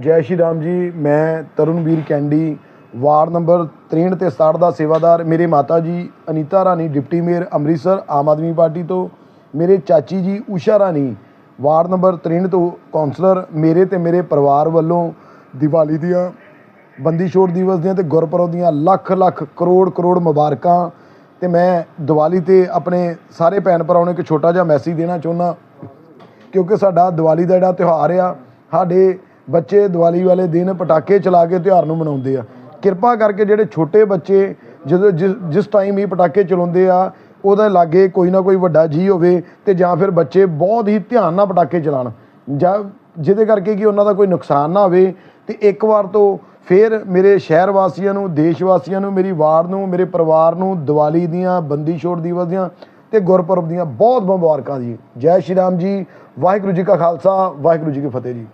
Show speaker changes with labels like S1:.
S1: ਜੈ ਸ਼੍ਰੀ ਰਾਮ ਜੀ, ਮੈਂ ਤਰੁਣਵੀਰ candy, ward number 63 ਤੇ 67 ਦਾ ਸੇਵਾਦਾਰ। ਮੇਰੇ ਮਾਤਾ ਜੀ Anita Rani, deputy mayor Amritsar, Aam Aadmi Party ਤੋਂ। ਮੇਰੇ ਚਾਚੀ ਜੀ ਊਸ਼ਾ ਰਾਣੀ, ਵਾਰਡ ਨੰਬਰ 63 ਤੋਂ ਕਾਉਂਸਲਰ ਮੇਰੇ ਤੇ ਮੇਰੇ ਪਰਿਵਾਰ ਵੱਲੋਂ ਦੀਵਾਲੀ ਦੀਆਂ ਬੰਦੀ ਛੋੜ ਦਿਵਸ ਦੀਆਂ ਤੇ ਗੁਰਪੁਰਬ ਦੀਆਂ ਲੱਖ ਲੱਖ ਕਰੋੜ ਕਰੋੜ ਮੁਬਾਰਕਾਂ। ਤੇ ਮੈਂ ਦੀਵਾਲੀ ਤੇ ਆਪਣੇ ਸਾਰੇ ਭੈਣ ਭਰਾਵਾਂ ਨੂੰ ਇੱਕ ਛੋਟਾ ਜਿਹਾ ਮੈਸੇਜ ਦੇਣਾ ਚਾਹੁੰਦਾ। ਕਿਉਂਕਿ ਸਾਡਾ ਦੀਵਾਲੀ ਦਾ ਜਿਹੜਾ ਤਿਉਹਾਰ ਆ, ਸਾਡੇ ਬੱਚੇ ਦੀਵਾਲੀ ਵਾਲੇ ਦਿਨ ਪਟਾਕੇ ਚਲਾ ਕੇ ਤਿਉਹਾਰ ਨੂੰ ਮਨਾਉਂਦੇ ਆ। ਕਿਰਪਾ ਕਰਕੇ ਜਿਹੜੇ ਛੋਟੇ ਬੱਚੇ ਜਦੋਂ ਜਿਸ ਜਿਸ ਟਾਈਮ ਹੀ ਪਟਾਕੇ ਚਲਾਉਂਦੇ ਆ, ਉਹਦੇ ਲਾਗੇ ਕੋਈ ਨਾ ਕੋਈ ਵੱਡਾ ਜੀ ਹੋਵੇ ਤੇ ਜਾਂ ਫਿਰ ਬੱਚੇ ਬਹੁਤ ਹੀ ਧਿਆਨ ਨਾਲ ਪਟਾਕੇ ਚਲਾਉਣ। ਜਾਂ ਜਿਹਦੇ ਕਰਕੇ ਕਿ ਉਹਨਾਂ ਦਾ ਕੋਈ ਨੁਕਸਾਨ ਨਾ ਹੋਵੇ ਤੇ ਇੱਕ ਵਾਰ ਤੋਂ ਫਿਰ ਮੇਰੇ ਸ਼ਹਿਰ ਵਾਸੀਆਂ ਨੂੰ, ਦੇਸ਼ ਵਾਸੀਆਂ ਨੂੰ, ਮੇਰੀ ਵਾਰਡ ਨੂੰ, ਮੇਰੇ ਪਰਿਵਾਰ ਨੂੰ ਦੀਵਾਲੀ ਦੀਆਂ ਬੰਦੀ ਛੋੜ ਦਿਵਸ ਦੀਆਂ ਤੇ ਗੁਰਪੁਰਬ ਦੀਆਂ ਬਹੁਤ ਮੁਬਾਰਕਾਂ ਜੀ। ਜੈ ਸ਼੍ਰੀ ਰਾਮ ਜੀ, ਵਾਹਿਗੁਰੂ ਜੀ ਕਾ ਖਾਲਸਾ, ਵਾਹਿਗੁਰੂ ਜੀ ਕੀ ਫਤਿਹ ਜੀ।